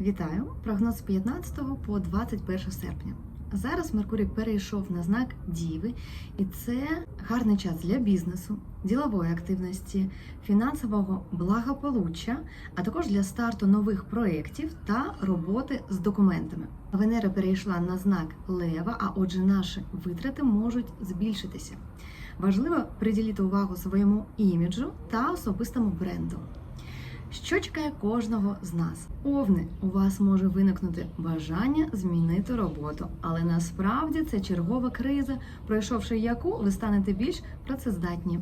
Вітаю! Прогноз з 15 по 21 серпня. Зараз Меркурій перейшов на знак Діви, і це гарний час для бізнесу, ділової активності, фінансового благополуччя, а також для старту нових проєктів та роботи з документами. Венера перейшла на знак Лева, а отже, наші витрати можуть збільшитися. Важливо приділити увагу своєму іміджу та особистому бренду. Що чекає кожного з нас? Овни, у вас може виникнути бажання змінити роботу, але насправді це чергова криза, пройшовши яку ви станете більш працездатні.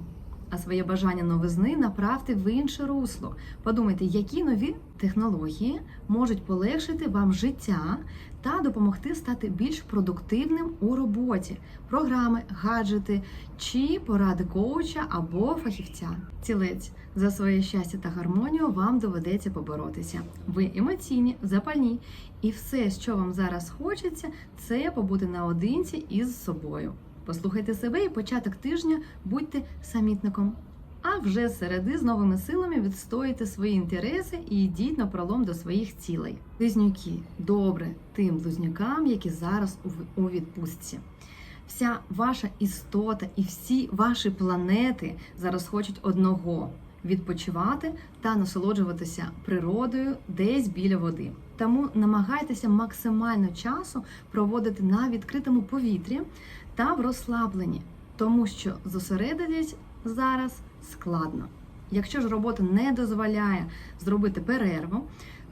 А своє бажання новизни направте в інше русло. Подумайте, які нові технології можуть полегшити вам життя та допомогти стати більш продуктивним у роботі, програми, гаджети чи поради коуча або фахівця. Цілець за своє щастя та гармонію вам доведеться поборотися. Ви емоційні, запальні, і все, що вам зараз хочеться, це побути наодинці із собою. Послухайте себе і початок тижня будьте самітником. А вже середи з новими силами відстоїте свої інтереси і йдіть на пролом до своїх цілей. Близнюки, добре тим близнюкам, які зараз у відпустці. Вся ваша істота і всі ваші планети зараз хочуть одного відпочивати та насолоджуватися природою десь біля води. Тому намагайтеся максимально часу проводити на відкритому повітрі та в розслабленні, тому що зосередитись зараз складно. Якщо ж робота не дозволяє зробити перерву,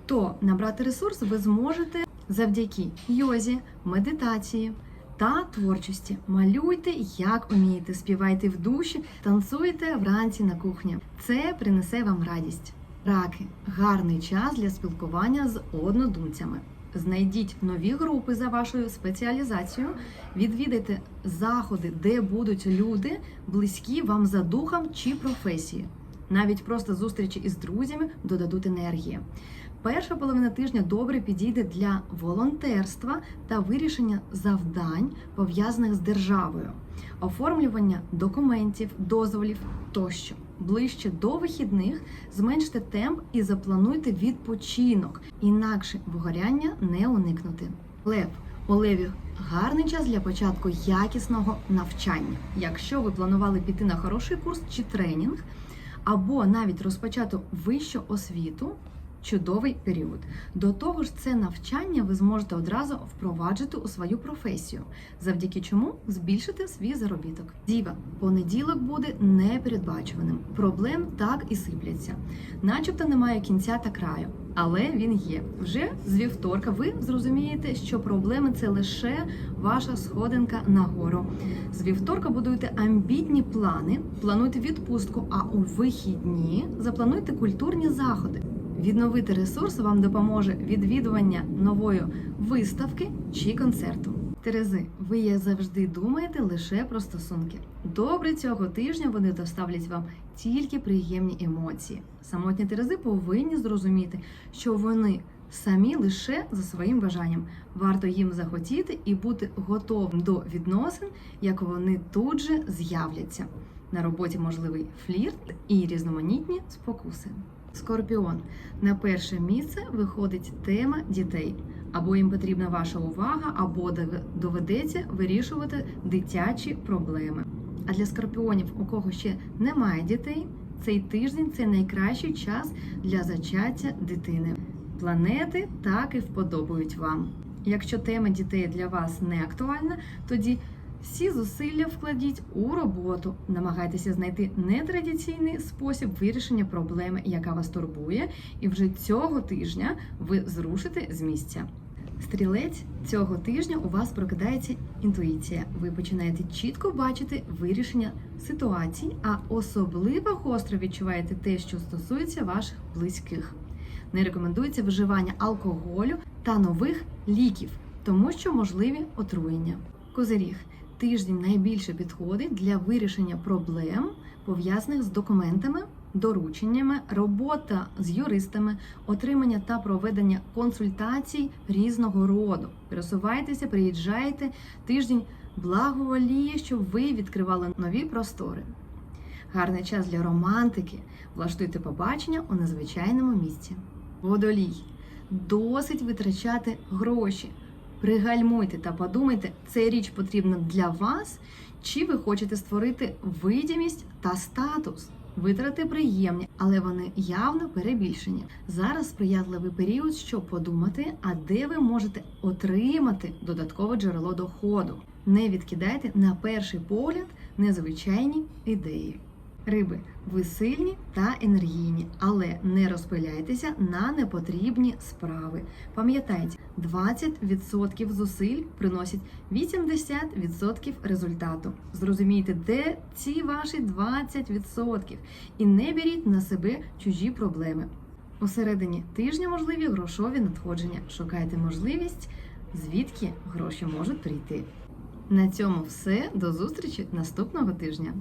то набрати ресурс ви зможете завдяки йозі, медитації та творчості. Малюйте, як умієте, співайте в душі, танцюйте вранці на кухні. Це принесе вам радість. Раки гарний час для спілкування з однодумцями. Знайдіть нові групи за вашою спеціалізацією, відвідайте заходи, де будуть люди близькі вам за духом чи професією. Навіть просто зустрічі із друзями додадуть енергії. Перша половина тижня добре підійде для волонтерства та вирішення завдань, пов'язаних з державою, оформлювання документів, дозволів тощо. Ближче до вихідних зменште темп і заплануйте відпочинок, інакше вигоряння не уникнути. Лев у леві гарний час для початку якісного навчання. Якщо ви планували піти на хороший курс чи тренінг, або навіть розпочати вищу освіту. Чудовий період. До того ж, це навчання ви зможете одразу впроваджити у свою професію, завдяки чому збільшити свій заробіток. Діва, понеділок буде непередбачуваним. Проблем так і сипляться, начебто немає кінця та краю, але він є. Вже з вівторка ви зрозумієте, що проблеми це лише ваша сходинка нагору. З вівторка будуйте амбітні плани, плануйте відпустку, а у вихідні заплануйте культурні заходи. Відновити ресурс вам допоможе відвідування нової виставки чи концерту. Терези, ви як завжди думаєте лише про стосунки. Добре цього тижня вони доставлять вам тільки приємні емоції. Самотні терези повинні зрозуміти, що вони самі лише за своїм бажанням. Варто їм захотіти і бути готовим до відносин, як вони тут же з'являться. На роботі можливий флірт і різноманітні спокуси. Скорпіон на перше місце виходить тема дітей. Або їм потрібна ваша увага, або доведеться вирішувати дитячі проблеми. А для скорпіонів, у кого ще немає дітей, цей тиждень це найкращий час для зачаття дитини. Планети так і вподобають вам. Якщо тема дітей для вас не актуальна, тоді всі зусилля вкладіть у роботу. Намагайтеся знайти нетрадиційний спосіб вирішення проблеми, яка вас турбує, і вже цього тижня ви зрушите з місця. Стрілець цього тижня у вас прокидається інтуїція. Ви починаєте чітко бачити вирішення ситуацій, а особливо гостро відчуваєте те, що стосується ваших близьких. Не рекомендується вживання алкоголю та нових ліків, тому що можливі отруєння. Козиріг тиждень найбільше підходить для вирішення проблем, пов'язаних з документами, дорученнями, робота з юристами, отримання та проведення консультацій різного роду. Пересувайтеся, приїжджайте. Тиждень благоволіє, щоб ви відкривали нові простори. Гарний час для романтики. Влаштуйте побачення у незвичайному місці. Водолій. досить витрачати гроші. Пригальмуйте та подумайте, ця річ потрібна для вас, чи ви хочете створити видимість та статус. Витрати приємні, але вони явно перебільшені. Зараз сприятливий період, щоб подумати, а де ви можете отримати додаткове джерело доходу. Не відкидайте на перший погляд незвичайні ідеї. Риби, ви сильні та енергійні, але не розпиляйтеся на непотрібні справи. Пам'ятайте, 20% зусиль приносять 80% результату. Зрозумійте, де ці ваші 20% і не беріть на себе чужі проблеми. У середині тижня можливі грошові надходження. Шукайте можливість, звідки гроші можуть прийти. На цьому все. До зустрічі наступного тижня.